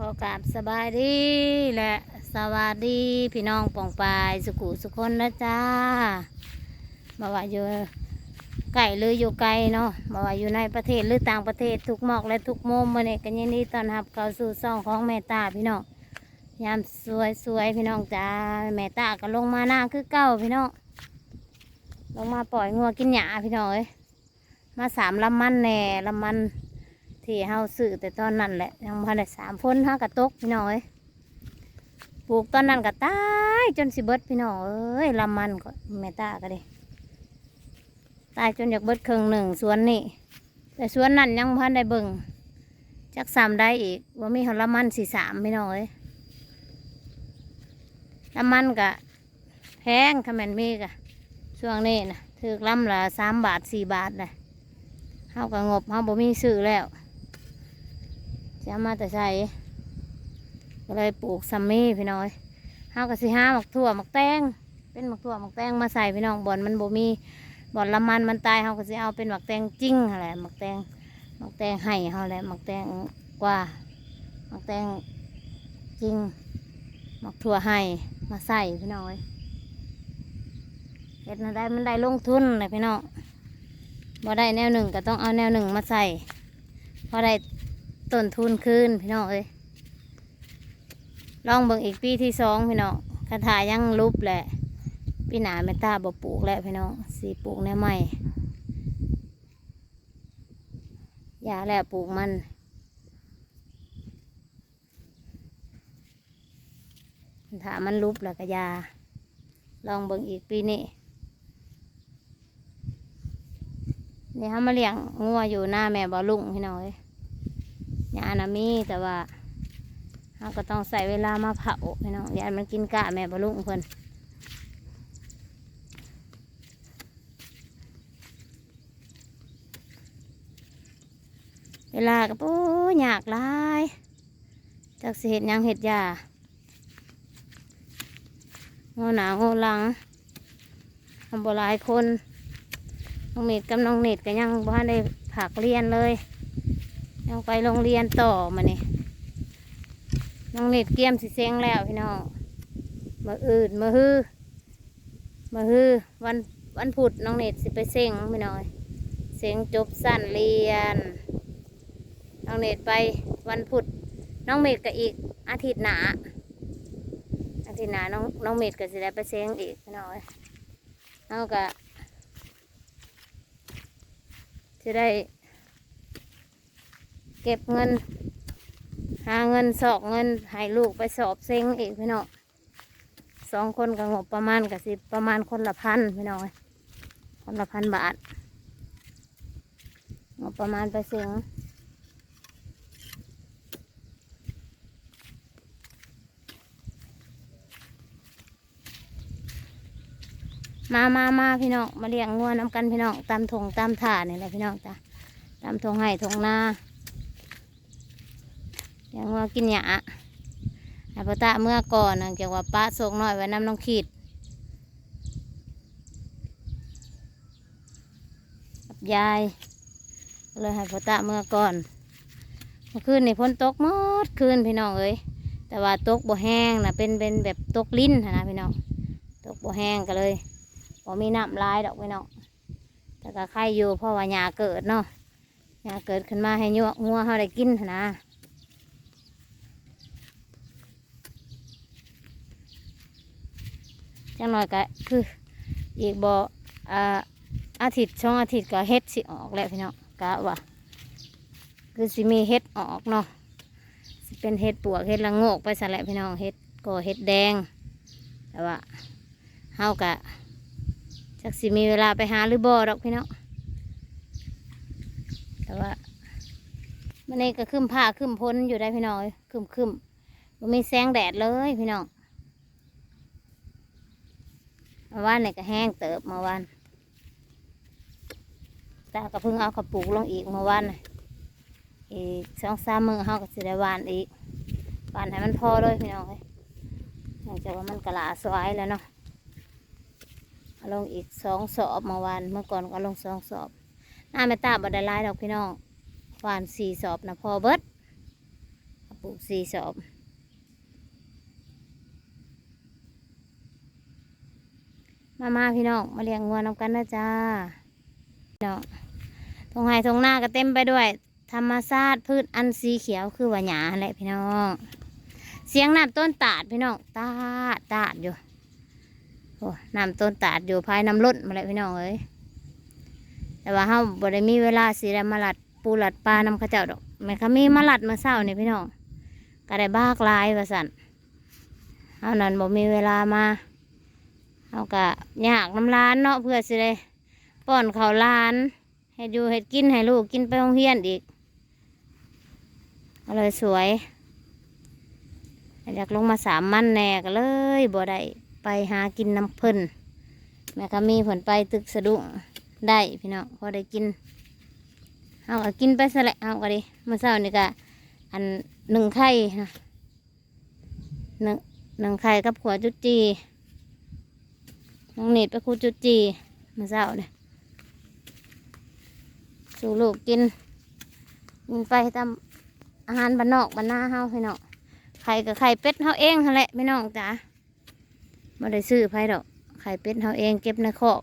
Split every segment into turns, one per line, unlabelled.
ขอกราบสบายดีและสวัสดีพี่น้องปองปายสุขุสุคนนะจ้ามาว่าอยู่ไก่หรืออยู่ไกลเนาะมาว่าอยู่ในประเทศหรือต่างประเทศทุกหมอกและทุกมุมมาเนี่ยกันยินดีต้อนรับเข้าสู่ซ่องของแม่ตาพี่น้องยามสวยสวยๆพี่น้องจ้าแม่ตาก็ลงมาหน้าคือเก้าพี่น้องลงมาปล่อยงัวกินหญ้าพี่น้องเอ้ยมาสามลำมันแน่ลำมัน ที่เฮาซื้อแต่ตอนนั้นแหละยังพันได้สามพ้นห้ากระตกพี่น้องเอ้ยปลูกตอนนั้นก็ตายจนสิเบิดพี่น้องเอ้ยลำมันก็แม่ตาก็เด้ตายจนอยากเบิดครึ่งหนึ่งสวนนี่แต่สวนนั้นยังพันได้เบิ่งจักสามได้อีกว่ามีเขาลำมันสี่สามพี่น้องเอ้ยลำมันก็แพงคำแมนมีกะช่วงนี้นะถือลำละสามบาทสี่บาทเลยเฮาก็งบเฮาบ่มีซื้อแล้ว จะมาแต่ใส่ก็เลยปลูกซัมมี่พี่น้อยเฮาก็สิห้าหมักถั่วหมักแตงเป็นหมักถั่วหมักแตงมาใส่พี่น้องบอนมันบ่มีบ่อนละมันมันตายเฮาก็สิเอาเป็นหมักแตงจริงหั่นแหมักแตงหมักแตงให้เฮาแหละหมักแตงกว่าหมักแตงจริงหมักถั่วให้มาใส่พี่น้อยเฮ็ดมาได้มันได้ลงทุนเลยพี่น้องบ่ได้แนวหนึ่งก็ต้องเอาแนวหนึ่งมาใส่พอได้ ต้นทุนคืนพี่น้องเอ้ยลองเบิ่งอีกปีที่สองพี่น้องคาถายังรูปแหละปีหนาแม่ตาบ่ปลูกแล้วพี่น้องสีปลูกแนวใหม่ยาแล้วปลูกมันถ้ามันรูปแล้วก็ยา ลองเบิ่งอีกปีนี้นี่เขามาเลี้ยงงัวอยู่หน้าแม่บ่ลุงพี่น้องเอ้ย ยานะมีแต่ว่าเราก็ต้องใส่เวลามาเผาพี่น้องยานมันกินกะแม่บลุงเพิ่นเวลาก็โอ้ยากลายจากเห็ดยังเห็ดยาโง่หนาโง่หลังทำบลายคนน้องเมดกับน้องเนตก็ยังบ้านได้ผักเรียนเลย ยังไปโรงเรียนต่อมาเนี่ยน้องเน็ตเกียมสิเซ็งแล้วพี่น้องมาอื่นมาฮือมาฮือวันวันพุธน้องเน็ตสิไปเซ็งพี่น้อยเซ็งจบสั้นเรียน น้องเน็ตไปวันพุธน้องเมดก็อีกอาทิตย์หนาอาทิตย์หนาน้องน้องเมดก็สิได้ไปเซ็งอีกพี่น้อยเอาก็จะได้ เก็บเงิน หาเงินสอกเงินให้ลูกไปสอบเซ็งอีกพี่น้องสองคนกับงบประมาณกับสิประมาณคนละพันพี่น้องคนละพันบาทงบประมาณไปเซ็งมามามาพี่น้อง มาเลี้ยงงัวน้ำกันพี่น้อง ตามถงตามถ่านี่แหละพี่น้องจ้ะ ตามถงไห้ถงนา อย่างว่ากินหยาไอ้พ่อตาเมื่อก่อนเกี่ยวกับป้าส่งหน่อยไว้น้ำน้องขีดกับยาย เลยให้พ่อตาเมื่อก่อนเมื่อคืนนี่พ้นตกหมดคืนพี่น้องเอ้ยแต่ว่าตกบ่แห้งนะเป็นเป็นแบบตกลิ้นนะพี่น้องตกบ่แห้งก็เลยบ่มีน้ำลายดอกพี่น้องแต่ก็ใครอยู่เพราะว่าหญ้าเกิดเนาะหญ้าเกิดขึ้นมาให้งัวงัวเขาได้กินหั้น นะจังน่อยก็คืออีกบ่อ่าอาทิตย์ช่องอาทิตย์ก็เฮ็ดสิออกแล้วพี่น้องกะว่าคือสิมีเฮ็ดออกเนาะสิเป็นเฮ็ดปวกเฮ็ดละโงกไปซะแหละพี่น้องเฮ็ดก็เฮ็ดแดง แต่ว่าเฮากะจักสิมีเวลาไปหาหรือบ่ดอกพี่น้องแต่ว่ามันนี้ก็ขึ้นผ้าขึ้นพ้นอยู่ได้พี่น้องขึ้นขึ้นมันมีแสงแดดเลยพี่น้อง มื่อวานนี่ก็แห้งเติบเมื่อวานตาก็เพิ่งเอากระปุกลงอีกเมื่อวานน่ะอีกสองสามมือเขาก็สิได้วานอีกวานให้มันพอเลยพี่น้องเอ้ยเนื่องจากว่ามันกระลาสวายแล้วเนาะาลงอีกสองสอบเมื่อวานเมื่อก่อนก็ลงสองสอบหน้าไม่ตาบัไดหลายดอกพี่น้องวานสี่สอบนะพอเบิดปลูกสี่สอบ มามาพี่น้องมาเลี้ยงงัวนำกันนะจ้าพี่น้องทงไห้ทงหน้าก็เต็มไปด้วย ธรรมชาติพืชอันสีเขียวคือว่าหยาแหละพี่น้อง เสียงน้ำต้นตาดพี่น้องตาดตาดอยู่โอ้น้ำต้นตาดอยู่ภายน้ำล้นมาเลยพี่น้องเอ้ยแต่ว่าเฮาบ่ได้มีเวลาสิได้มาลัดปูหลัดปลานำข้าเจ้าดอกแม่เขามีมาลัดมาเศร้านี่พี่น้องก็ได้บ้ากลายว่าสันเฮานั้นบ่มีเวลามา เฮาก็ยากน้ำร้านเนาะเพื่อสิได้ป้อนเขาวหลาน ให้อยู่ให้กินให้ลูกกินไปโรงเรียนอีกก็เลยสวยอยากลงมาสามมันแน่ก็เลยบ่ได้ไปหากินน้ำเพิ่นแม่ก็มีผลไปตึกสะดุ้งได้พี่น้องพอได้กินเอาก็กินไปซะแหละเอาก็ดีเมื่อเช้านี่ก็อันหนึ่งไข่นะหนึ่งหนึ่งไข่กับขัวจุดจี น้องเนตไปคูจุดจีมื่อเช้าเนี่ยสู่ลูกกินกินไปตามอาหารบ้านนอกบ้านนาเฮาพี่น้องไข่กับไข่เป็ดเฮาเองหั่นแหละพี่น้องจ๋าไม่ได้ซื้อไผดอก ไข่เป็ดเฮาเองเก็บในคอก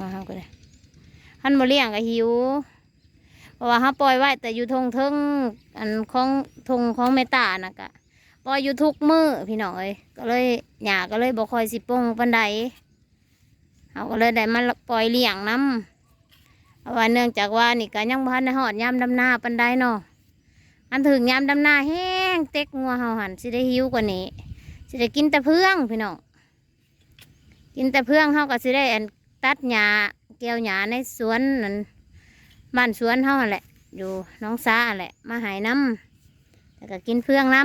ว่าเฮาก็ได้หันบ่เลี้ยงก็หิว เพราะว่าเฮาปล่อยไว้แต่อยู่ทงเทิงอันของทงของเมตานะกะปล่อยอยู่ทุกมือพี่น้องเอ้ยก็เลยหยาก็เลยบ่คอยสิปงปันใดเขาก็เลยได้มาปล่อยเลี้ยงน้ำเพราะว่าเนื่องจากว่านี่ก็ยังพันในหอดยามดำนาปันไดเนาะอันถึงยามดำนาแห้งเต็กงัวเฮาหันสิได้หิวกว่านี้สิได้กินแต่เพื่องพี่น้องกินแต่เพื่องเฮาก็สิได้อันตัดหญ้าเกี่ยวหญ้าในสวนนั่น บ้านสวนเฮาหั่นแหละ อยู่น้องสาหั่นแหละ มาหายน้ำแล้วก็กินเพื่องน้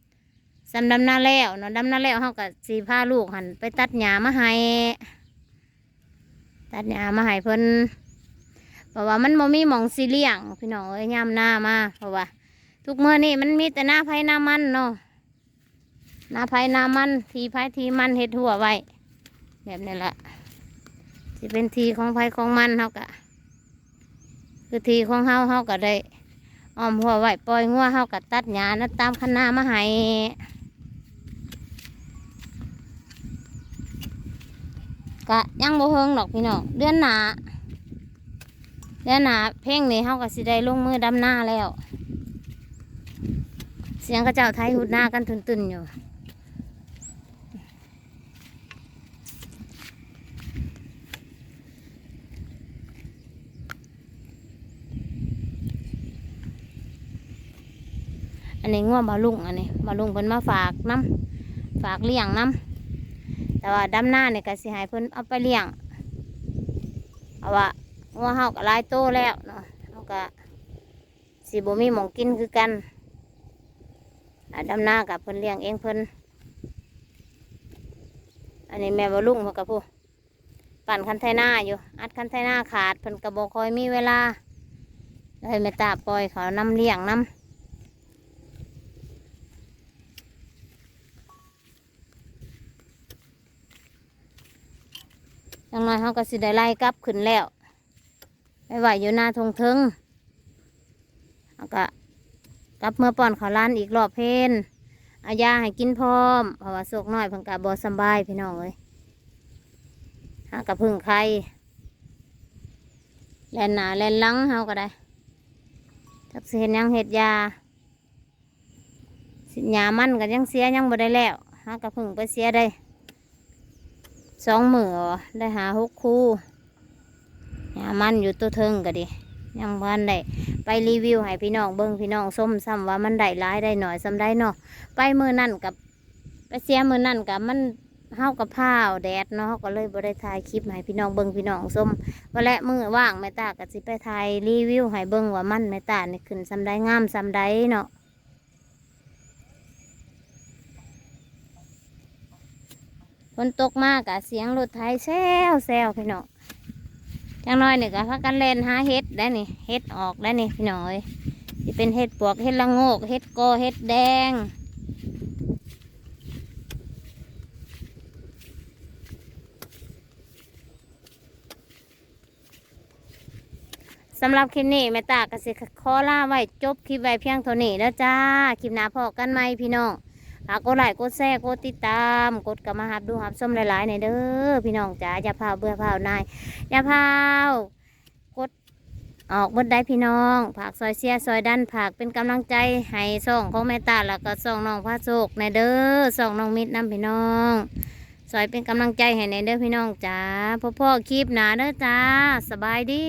ำสำดำนาแล้วนาะดำนาแล้วเฮาก็สีพาลูกหันไปตัดหญ้ามาให้ตัดหญ้ามาให้เพิ่นเพราะว่ามันบ่มีหมองสีเลี้ยงพี่น้องเอ้ยยามหน้ามาเพราะว่า ทุกเมื่อนี่มันมีแต่หน้าไผหน้ามันเนาะหน้าไผหน้ามันทีไผทีมันเฮ็ดหัวไว้แบบนี้แหละสิเป็นทีของไผของมันเฮากะ คือทีของเฮาเฮาก็ได้อ้อมหัวไหวปล่อยงัวเฮาก็ตัดหญ้านั้นตามคันนามาให้กะยังบ่เฮิงดอกพี่น้องเดือนหนาเดือนหนาเพ่งนี่เฮาก็สิได้ลงมือดำหน้าแล้ว เสียงกระเจ้าไทยหุดหน้ากันตุนๆอยู่ อันนี้ง่วงบาลุงอันนี้บาลุงเพิ่นมาฝากน้ำฝากเลี้ยงน้ำแต่ว่าดำหน้าเนี่ยก็สิให้เพิ่นเอาไปเลี้ยงเพราะว่างัวเฮาก็หลายโตแล้วเนาะเฮาก็สิบ่มีหมองกินคือกันอ่าดำหน้ากับเพิ่นเลี้ยงเองเพิ่นอันนี้แม่บ่ลุงเพิ่นกับผู้ปั่นคันไทนาอยู่ อัดคันไทนาขาดเพิ่นก็บ่ค่อยมีเวลาเลยแม่ตาปล่อยเขานำเลี้ยงนำ น้อยเขาก็สิได้ไล่กลับขึ้นแล้วไม่ไหวอยู่หน้าทงทิงเขาก็กลับเมื่อป้อนเขาวร้านอีกรอบเพนอายาให้กินพร้อมเพราะว่าโศกน้อยเพิ่งกะบอสบายพี่น้องเอ้ยหากระพึ่งไข่แลนหนาแลนลังเฮาก็ได้ทักสิเห็นยังเห็ดยาสิยามันก็ยังเสียยังบ่ได้แล้วหากระพึ่งไปเสียได้ สองมือได้หาหกคู่ยามันอยู่ตัวเทิงก็ดิยังพันได้ไปรีวิวให้พี่น้องเบิ้งพี่น้องส้มซ้ำว่ามันได้ร้ายได้หน่อยซ้ำได้เนาะไปมือนั่นกับไปเสียมือนั่นกับมันเฮากับผ้าแดดเนาะเฮาก็เลยบ่ได้ถ่ายคลิปให้พี่น้องเบิ้งพี่น้องส้มว่าและมือว่างแม่ตาก็สิไปถ่ายรีวิวให้เบิ้งว่ามันแม่ตานี่ขึ้นซ้ำได้งามซ้ำได้เนาะ ฝนตกมากอะเสียงรถไทยแซวแซวพี่น้องจังน้อยนี่กะพักกันเล่นหาเฮ็ดได้นี่เฮ็ดออกได้นี่พี่น้อยที่เป็นเฮ็ดปวกเฮ็ดละโงกเฮ็ดโกเฮ็ดแดงสำหรับคลิปนี้แม่ตากสิขอล่าไว้จบคลิปไว้เพียงเท่านี้แล้วจ้า คลิปหน้าพอกันไหมพี่น้อง ฝากกดไลค์กดแชร์กดติดตาม กดกระมาหับดูหับส้มหลายๆในเด้อพี่น้องจ้าอย่าพาเบื่อพาวนายอย่าพาวกดออกบดได้พี่น้องผากซอยเสียซอยดันผากเป็นกำลังใจให้ส่องของแม่ตาแล้วก็ส่องน้องพระโศกในเด้อส่องน้องมิตรน้ำพี่น้องซอยเป็นกำลังใจให้ในเด้อพี่น้องจ้าพ่อพ่อคลิปหนาเด้อจ้าสบายดี